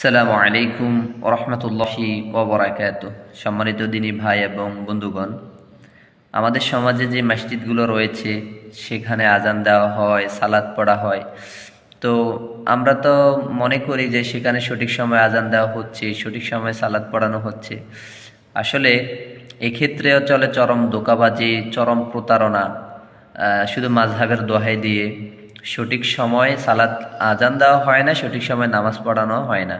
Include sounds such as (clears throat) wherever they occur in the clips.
সালামু আলাইকুম রহমতুল্লাহি ওবরাকাত সম্মানিত দিনী ভাই এবং বন্ধুগণ, আমাদের সমাজে যে মসজিদগুলো রয়েছে, সেখানে আজান দেওয়া হয় সালাদ পড়া হয়। তো আমরা তো মনে করি যে সেখানে সঠিক সময় আজান দেওয়া হচ্ছে, সঠিক সময় সালাদ পড়ানো হচ্ছে। আসলে এক্ষেত্রেও চলে চরম দোকাবাজি চরম প্রতারণা শুধু মাঝহাবের দোহাই দিয়ে। সঠিক সময়ে সালাত আজান দেওয়া হয় না, সঠিক সময় নামাজ পড়ানো হয় না।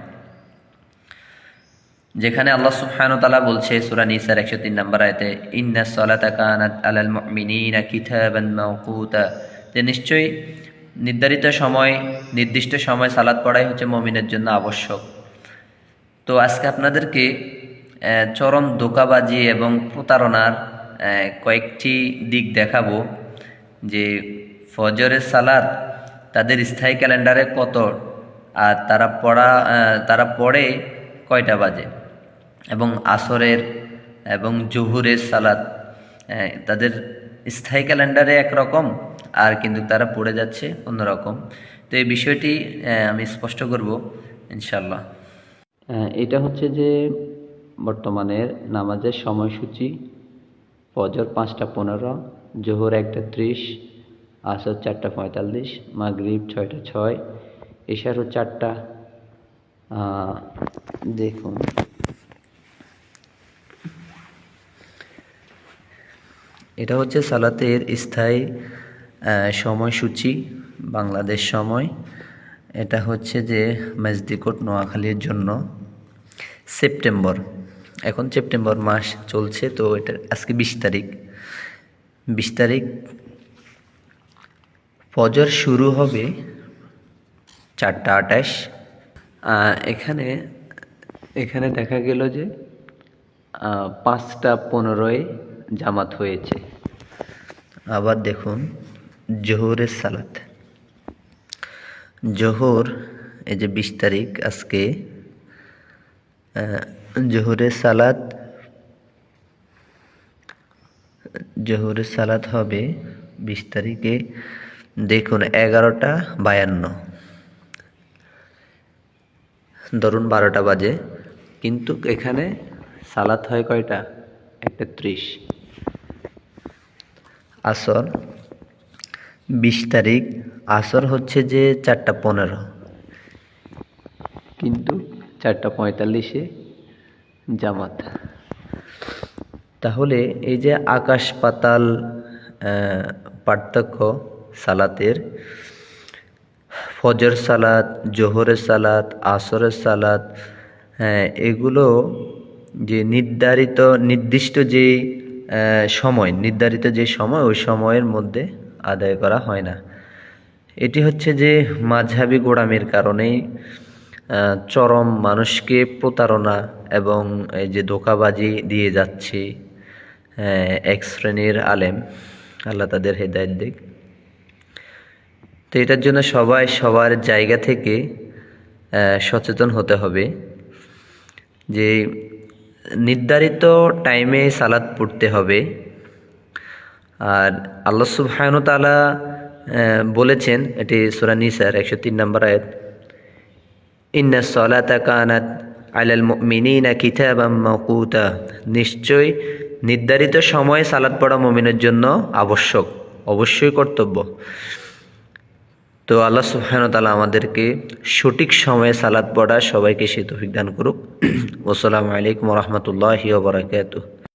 যেখানে আল্লাহ সুবহানাহু তাআলা বলছে, সূরা নিসার 103 নম্বর আয়াতে ইন্নাস সালাতা কানাত আলাল মুমিনিনা যে নিশ্চয়ই নির্ধারিত সময়, নির্দিষ্ট সময় সালাত পড়াই হচ্ছে মমিনের জন্য আবশ্যক। তো আজকে আপনাদেরকে চরম ধোকাবাজি এবং প্রতারণার কয়েকটি দিক দেখাবো, যে ফজরের সালাদ তাদের স্থায়ী ক্যালেন্ডারে কত? আর তারা পড়া তারা পড়ে কয়টা বাজে? এবং আসরের এবং জহুরের সালাদ তাদের স্থায়ী ক্যালেন্ডারে একরকম, আর কিন্তু তারা পড়ে যাচ্ছে অন্যরকম। তো এই বিষয়টি আমি স্পষ্ট করব ইনশাল্লাহ এটা হচ্ছে যে বর্তমানের নামাজের সময়সূচি, ফজর পাঁচটা পনেরো, জোহর একটা ত্রিশ আসর চারটা পঁয়তাল্লিশ, মাগরিব ছয়টা ছয় এশারও চারটা। দেখুন। এটা হচ্ছে সালাতের স্থায়ী সময়সূচি, বাংলাদেশ সময়। এটা হচ্ছে যে মেজদিকোট নোয়াখালীর জন্য সেপ্টেম্বর। এখন সেপ্টেম্বর মাস চলছে, তো এটা আজকে বিশ তারিখ। বিশ তারিখ ফজর শুরু হবে চারটা আটাশ এখানে এখানে দেখা গেল যে পাঁচটা পনেরোয় জামাত হয়েছে। আবার দেখুন, জোহরের সালাত। জোহর, এই যে বিশ তারিখ আজকে জোহরের সালাত জোহরের সালাত হবে বিশ তারিখে। দেখুন, এগারোটা বায়ান্ন। ধরুন বারোটা বাজে, কিন্তু এখানে সালাত হয় কয়টা? একটা ত্রিশ। আসর, বিশ তারিখ, আসর হচ্ছে যে চারটা পনেরো। কিন্তু চারটা পঁয়তাল্লিশে জামাত। তাহলে এই যে আকাশ পাতাল পার্থক্য সালাতের। ফজর সালাত, জোহরের সালাত, আসরের সালাত হ্যাঁ এগুলো যে নির্ধারিত, নির্দিষ্ট যে সময়, নির্ধারিত যে সময়, ওই সময়ের মধ্যে আদায় করা হয় না। এটি হচ্ছে যে মাঝহাবি গোড়ামির কারণেই চরম মানুষকে প্রতারণা এবং এই যে ধোকাবাজি দিয়ে যাচ্ছে এক শ্রেণির আলেম। আল্লাহ তাদের হেদায়ত দিক। তো এটার জন্য সবাই সবার জায়গা থেকে সচেতন হতে হবে যে নির্ধারিত টাইমে সালাদ পড়তে হবে। আর আল্লাহ আহ, বলেছেন এটি সূরা নিসার একশো তিন নম্বর আয়াত ইন্না সলাতা কানাত আলাল মুমিনিনা কিতাবাম মাওকুতা নিশ্চয় নির্ধারিত সময়ে সালাদ পড়া মুমিনের জন্য আবশ্যক অবশ্যই কর্তব্য। তো আল্লাহ সুফেন তালা আমাদেরকে সঠিক সময়ে সালাদ পড়া সবাইকে সে তফিক দান করুক। (clears throat) আসসালামু আলাইকুম রহমতুল্লাহ বারাকাতুহু।